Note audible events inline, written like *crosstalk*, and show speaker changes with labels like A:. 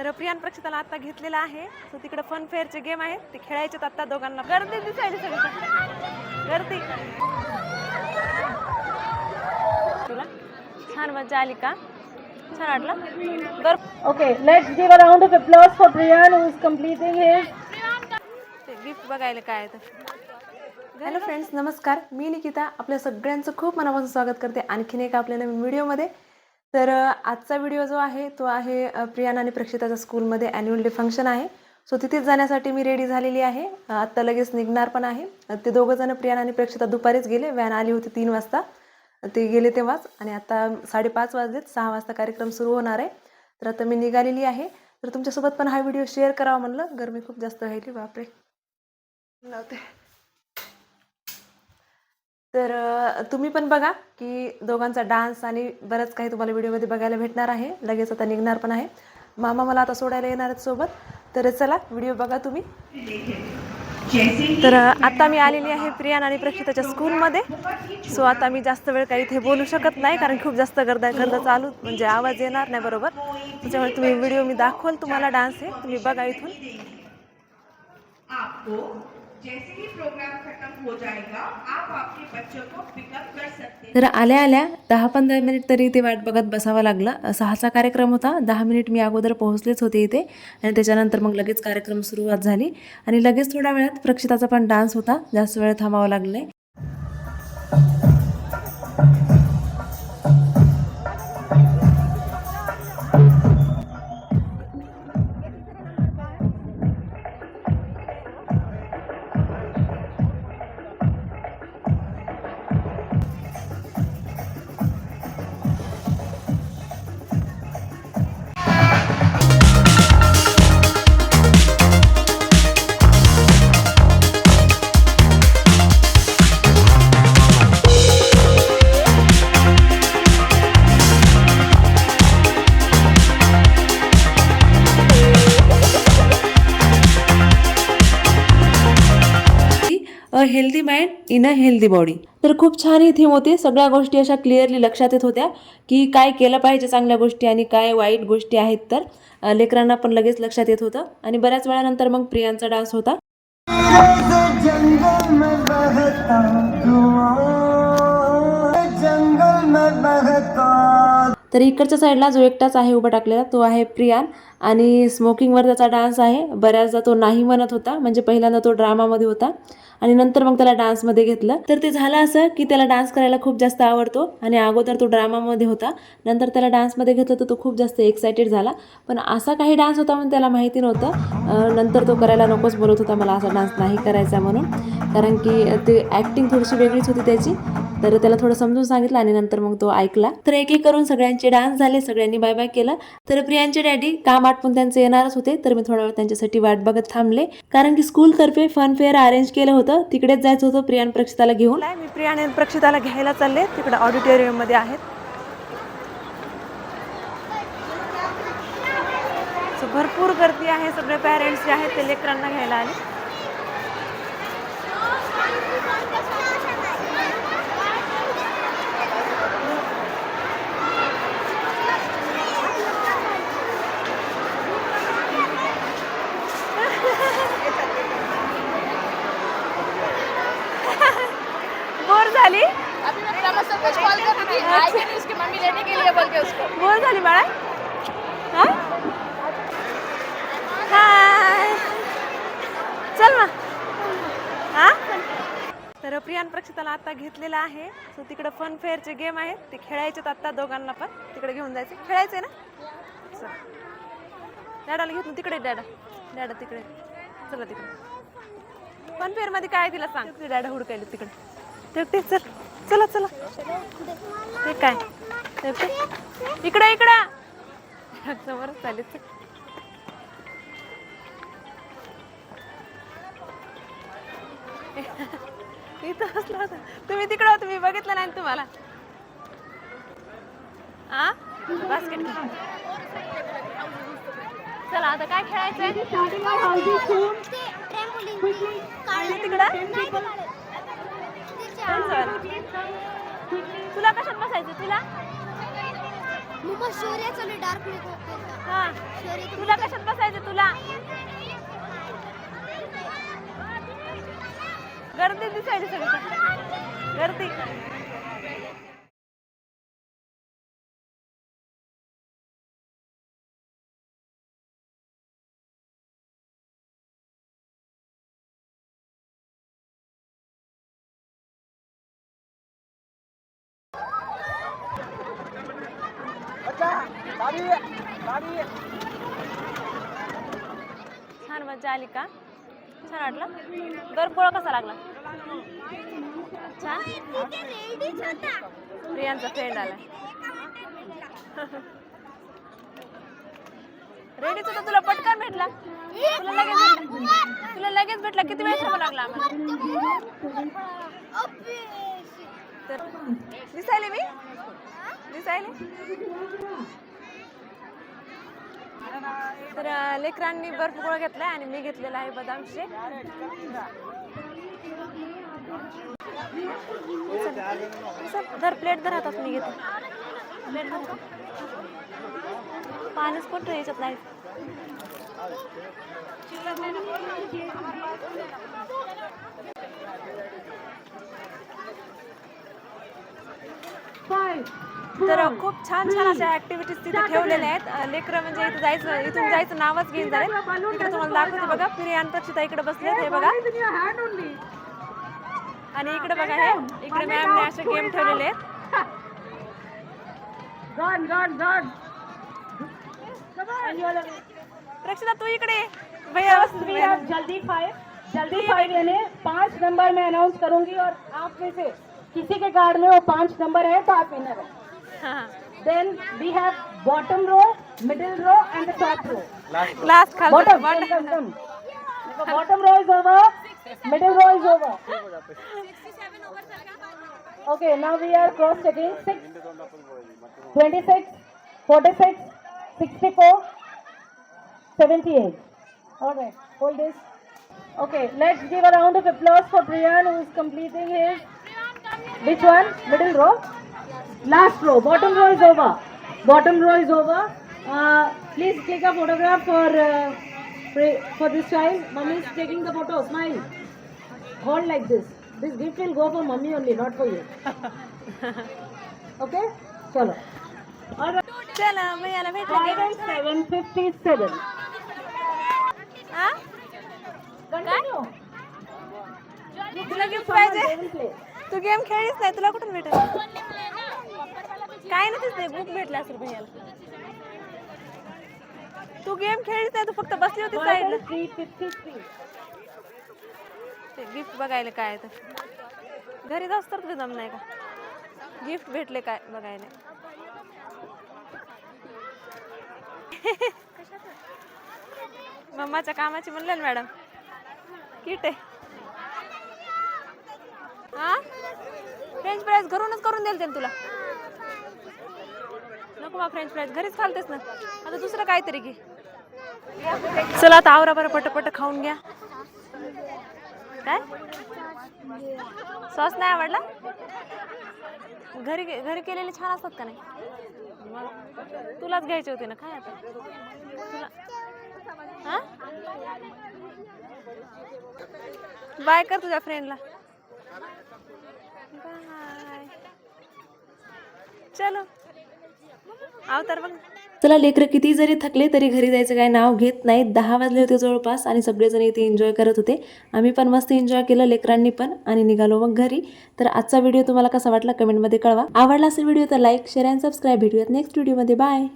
A: तर प्रियान प्रक्षिताला आता घेतलेला आहे. सो तिकडे फन फेअरचे गेम आहेत. ते खेळायचे आता दोघांना. गर्दी दिसायली सगळी गर्दी. तुला? छान मजा आली का? छान वाटलं? गर
B: let's give a round of applause for Brian who is completing his
A: ते गिफ्ट बघायला काय आहे तर. हॅलो फ्रेंड्स नमस्कार. मी निकिता. आपल्या सगळ्यांचं खूप मनापासून स्वागत करते. आणखीन एक आपल्या नवीन व्हिडिओमध्ये तर आजचा व्हिडिओ जो आहे तो आहे प्रियाना प्रियान आणि प्रक्षिताच्या स्कूलमध्ये ॲन्युअल डे फंक्शन आहे. सो तिथेच जाण्यासाठी मी रेडी झालेली आहे. आत्ता लगेच निघणार पण आहे. ते दोघं जण प्रियान आणि प्रक्षिता दुपारीच गेले. व्हॅन आली होती तीन वाजता. ते गेले तेव्हाच. आणि आता साडेपाच वाजलेत. सहा वाजता कार्यक्रम सुरू होणार आहे. तर आता मी निघालेली आहे. तर तुमच्यासोबत पण हा व्हिडिओ शेअर करावा म्हणलं. गरमी खूप जास्त राहिली. बापरे. लावते तर तुम्ही पण बघा की दोघांचा डान्स आणि बरंच काही तुम्हाला व्हिडिओमध्ये बघायला भेटणार आहे. लगेच आता निघणार पण आहे. मामा मला आता सोडायला येणार आहेत सोबत. तर चला व्हिडिओ बघा तुम्ही. तर आता मी आलेली आहे प्रियान आणि प्रक्षिताच्या स्कूलमध्ये. सो आता मी जास्त वेळ काही इथे बोलू शकत नाही कारण खूप जास्त गर्दा गर्दा चालू म्हणजे आवाज येणार नाही बरोबर. त्याच्यामुळे तुम्ही व्हिडिओ मी दाखवाल तुम्हाला डान्स आहे. तुम्ही बघा इथून.
C: जैसे ही प्रोग्राम खत्म हो जाएगा आप आपके बच्चों को पिकअप कर सकते हैं।
A: तर आल्या आल्या दहा पंधरा मिनिट तरी इथे वाट बघत बसावं लागलं. सहाचा कार्यक्रम होता. दहा मिनिट मी अगोदर पोहोचलेच होते इथे. आणि त्याच्यानंतर मग लगेच कार्यक्रम सुरुवात झाली. आणि लगेच थोड्या वेळात प्रक्षिताचा पण डान्स होता. जास्त वेळ थांबावं लागलं a healthy mind in a healthy body तर खूप छान ही थीम होती. सगळ्या गोष्टी अशा क्लिअरली लक्षात येत होत्या की काय केलं पाहिजे चांगल्या गोष्टी आणि काय वाईट गोष्टी आहेत तर लेकरांना पण लगेच लक्षात येत होतं. आणि बऱ्याच वेळानंतर मग प्रियांचा डान्स होता.
D: जंगल में बहता जंगल में बहता
A: तर इकडच्या साईडला जो एकटाच आहे उभा टाकलेला तो आहे प्रियान. आणि स्मोकिंगवर त्याचा डान्स आहे. बऱ्याचदा तो नाही म्हणत होता. म्हणजे पहिल्यांदा तो ड्रामामध्ये होता. आणि नंतर मग त्याला डान्समध्ये घेतलं. तर ते झालं असं की त्याला डान्स करायला खूप जास्त आवडतो. आणि अगोदर तो ड्रामामध्ये होता. नंतर त्याला डान्समध्ये घेतलं तर तो खूप जास्त एक्सायटेड झाला. पण असा काही डान्स होता म्हणून त्याला माहिती नव्हतं. नंतर तो करायला नकोच बोलत होता. मला असा डान्स नाही करायचा म्हणून. कारण की ते ॲक्टिंग थोडीशी वेगळीच होती त्याची. तर त्याला थोडं समजून सांगितलं आणि नंतर मग तो ऐकला. तर एक एक करून सगळ्यांचे डान्स झाले. सगळ्यांनी बाय बाय केलं. तर प्रियांचे डॅडी काम आटपून त्यांचे येणारच होते. तर मी थोडा वेळ त्यांच्यासाठी वाट बघत थांबले. कारण की स्कूलतर्फे फन फेअर अरेंज केलं होतं. तिकडेच जायचं होतं प्रियान प्रक्षिताला घेऊन. मी प्रियाने प्रक्षिताला घ्यायला चालले. तिकडे ऑडिटोरियममध्ये आहेत. भरपूर गर्दी आहे. सगळे पॅरेंट्स जे आहेत ते लेकरांना घ्यायला आले बोर झाली
E: अभी मैं प्रेमा सर को कॉल कर रही थी आई भी नहीं उसकी मम्मी लेने के लिए बोल उसको.
A: झाली बाळा. हाय चल ना. हा? तर प्रियान प्रक्षिताला आता घेतलेला आहे. सो तिकडे फन फेअरचे गेम आहेत. ते खेळायचे आता दोघांना पण. तिकडे घेऊन जायचे. खेळायचे ना? चल डॅडाला घेत तिकडे डॅडा डॅडा तिकडे. चला तिकडे. फन फेअरमध्ये काय तिला सांग. ते डॅडा हुडकायला तिकडे. ते चल. चला चला. ते काय? इकडे इकडे. समोर चालेल इथं असला होता. तुम्ही तिकडे होते मी बघितलं नाही तुम्हाला. आ? बास्केट चला आता काय खेळायचंय? तिकडं? तुला कशात बसायचं? तुला?
F: मम्मा शौर्य चालू डार्क मेकअप
A: हा.
F: शौर्य
A: तुला कशात बसायचं तुला? गर्दी दिसायली सगळी. गर्दी. छान मजा आली का? छान वाटलं? गरपोळा कसा लागला? छान? प्रियांचा फ्रेंड आला. रेडीच होता तुला पटकन भेटला. तुला लगेच भेटला तुला लगेच भेटला. किती वेळ थांबा लागला आम्हाला? तर दिसायले मी? दिसायले? तर लेकरांनी बर्फ गोळा आहे आणि मी घेतलेला आहे बदाम शेक. दर धर प्लेट धर हातात मी घेते. प्लेट धर पाणीच पण याच्यात नाही? तर खूप छान छान अशा ऍक्टिव्हिटीज तिथे ठेवलेल्या आहेत. लेकरं म्हणजे इथं जायचं इथून जायचं नावच घेऊन झाले इकडे तुम्हाला दाखवते बघा. प्रियान प्रक्षिता इकडे बसले हे बघा आणि इकडे बघा हे इकडे मॅमने असे गेम ठेवलेले आहेत. प्रक्षिता तू इकडे. भैया
B: जल्दी फाइव जल्दी फाइव पांच नंबर मैं अनाउंस करूंगी और आप में से किसी के कार्ड में वो पांच नंबर है तो आप विनर है
A: हाँ,
B: then we have bottom row middle row and the top row
A: last
B: bottom come bottom row is over middle row is over okay now we are cross checking 6 26 46 64 78 all right hold this okay let's give a round of applause for Brian who is completing his Which one? Middle row? Last row. Bottom row is over. Bottom row is over. Uh, please take a photograph for uh, for this child. Mummy is taking the photo. Smile. Hold like this. This gift will go for mummy only, not for you. *laughs* Okay? Chalo. All right.
A: Chalo,
B: मैं elevator. Seven fifty seven.
A: हाँ?
B: Continue. You give prize.
A: तू game खेळलीच नाही तुला कुठून भेटेल? काय नाही ते बुक भेटला असेल भैयाला. तू गेम खेळलीच नाही तू फक्त बसली होती साईडला ते गिफ्ट बघायला काय तर. घरी जाऊस तर तुला जम नाही का? गिफ्ट भेटले काय बघायला? *laughs* मम्माच्या कामाची म्हणलं मॅडम. किट आहे हा फ्रेंच फ्राईज घरूनच करून देईल त्यानं तुला. नको मग फ्रेंच फ्राईज घरीच खालतेस ना. आता दुसरं काहीतरी घे. चला आता आवरा बरं पटपट खाऊन घ्या. काय? सॉस नाही आवडला? घरी घरी केलेले छान असतात का नाही? तुलाच घ्यायचे होते ना काय आता. तुला हा? बाय कर तुझ्या फ्रेंडला बाय चलो. अवतार बघ.
G: चला लेकरं किती जरी थकले तरी घरी जायचं काय नाव घेत नाहीत. दहा वाजले होते जवळपास आणि सगळेजण इथे एन्जॉय करत होते. आम्ही पण मस्त एन्जॉय केलं लेकरांनी पण आणि निघालो मग घरी. तर आजचा व्हिडिओ तुम्हाला कसा वाटला कमेंटमध्ये कळवा. आवडला असेल व्हिडिओ तर लाईक शेअर अँड सबस्क्राईब भेटूयात नेक्स्ट व्हिडिओमध्ये बाय